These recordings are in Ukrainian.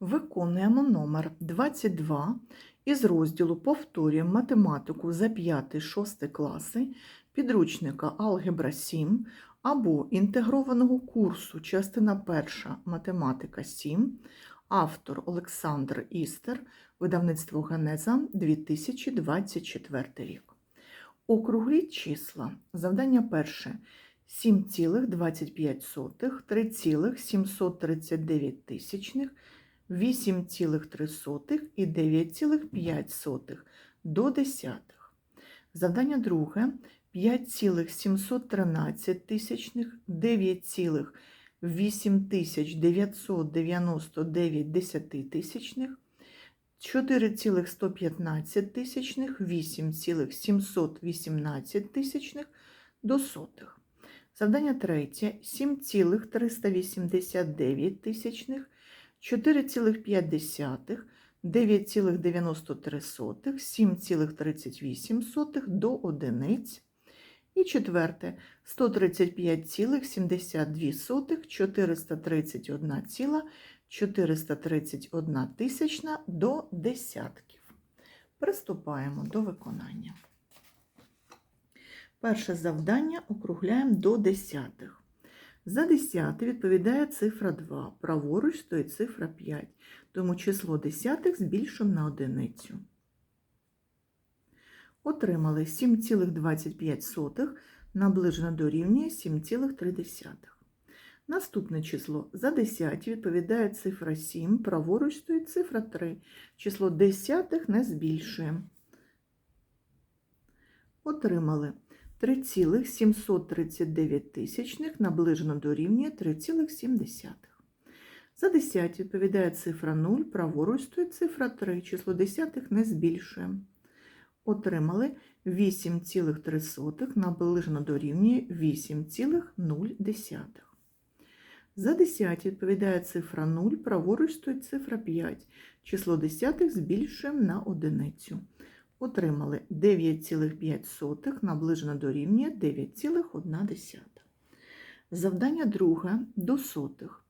Виконуємо номер 22 із розділу Повторюємо математику за 5-6 класи підручника Алгебра 7 або інтегрованого курсу частина 1 Математика 7, автор Олександр Істер, видавництво Генеза 2024 рік. Округліть числа. Завдання перше. 7,25, 3,739 тисячних, 8,3 і 9,5 до десятих. Завдання друге 5,713 тисячних, 9,8999 десятитисячних, 4,115 тисячних, 8,718 тисячних до сотих. Завдання третє 7,389 тисячних, 4,5, 9,93, 7,38 до одиниць. І четверте 135,72, 431, 431 тисячна до десятків. Приступаємо до виконання. Перше завдання округляємо до десятих. За десяте відповідає цифра 2, праворуч стоїть цифра 5, тому число десятих збільшимо на одиницю. Отримали 7,25 наближено дорівнює 7,3. Наступне число за десяті відповідає цифра 7, праворуч стоїть цифра 3, число десятих не збільшуємо. Отримали 3,739 тисячних наближено дорівнює 3,7. За десяті відповідає цифра 0, праворуч стоїть цифра 3, число десятих не збільшуємо. Отримали 8,3 наближено дорівнює 8,0. За десяті відповідає цифра 0, праворуч стоїть цифра 5, число десятих збільшуємо на одиницю отримали 9,5 наближено дорівнює 9,1. Завдання друге до сотих.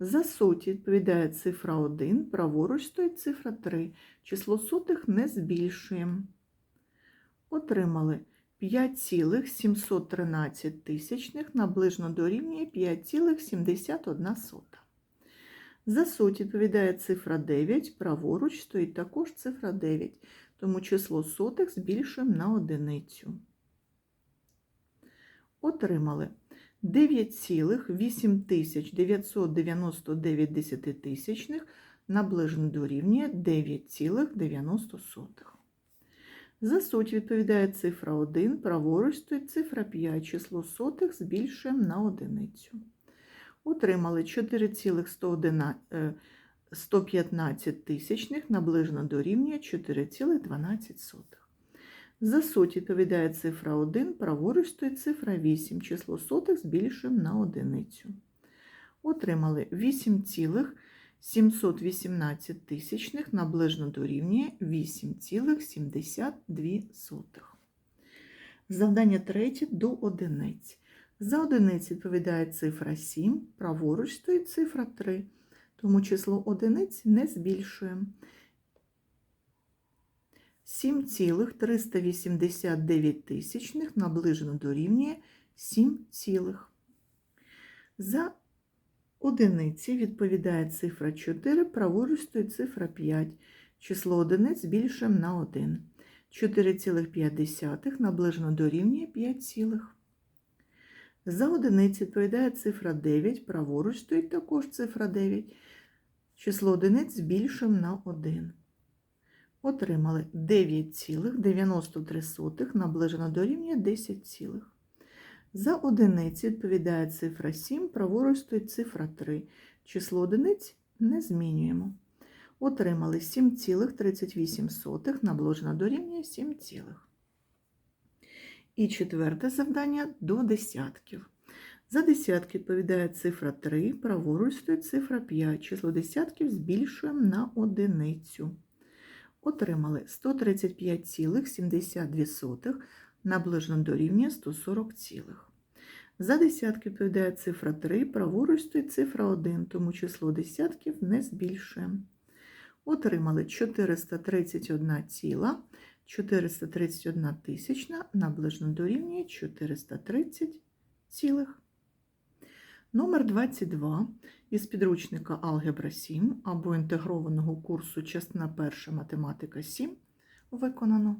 За соті відповідає цифра 1, праворуч стоїть цифра 3. Число сотих не збільшуємо. Отримали 5,713 тисячних наближено дорівнює 5,71. За соті відповідає цифра 9, праворуч стоїть також цифра 9 тому число сотих збільшуємо на одиницю. Отримали 9,8999 десятитисячних наближено дорівнює 9,90. За суть відповідає цифра 1, праворуч стоїть цифра 5, число сотих збільшуємо на одиницю. Отримали 4,111 115 тисячних наближено дорівнює 4,12. За суть відповідає цифра 1, праворуч стоїть цифра 8, число сотих збільшуємо на одиницю. Отримали 8,718 тисячних наближено дорівнює 8,72. Завдання третє до одиниць. За одиниць відповідає цифра 7, праворуч стоїть цифра 3 тому число одиниць не збільшуємо. 7,389 тисячних наближено дорівнює 7, цілих. За одиниці відповідає цифра 4, праворуч стоїть цифра 5. Число одиниць збільшуємо на 1. 4,5 наближено дорівнює 5, цілих. За одиниці відповідає цифра 9, праворуч стоїть також цифра 9. Число одиниць збільшуємо на 1. Отримали 9,93 наближено до рівня 10, цілих. За одиниці відповідає цифра 7, праворуч стоїть цифра 3. Число одиниць не змінюємо. Отримали 7,38 наближено до рівня 7, цілих. І четверте завдання до десятків. За десятки відповідає цифра 3, праворуч стоїть цифра 5. Число десятків збільшуємо на одиницю. Отримали 135,72 наближено рівня 140, цілих. За десятки відповідає цифра 3, праворуч стоїть цифра 1, тому число десятків не збільшуємо. Отримали 431 ціла, 431 тисячна наближено дорівнює 430 цілих. Номер 22 із підручника Алгебра 7 або інтегрованого курсу частина 1 математика 7 виконано.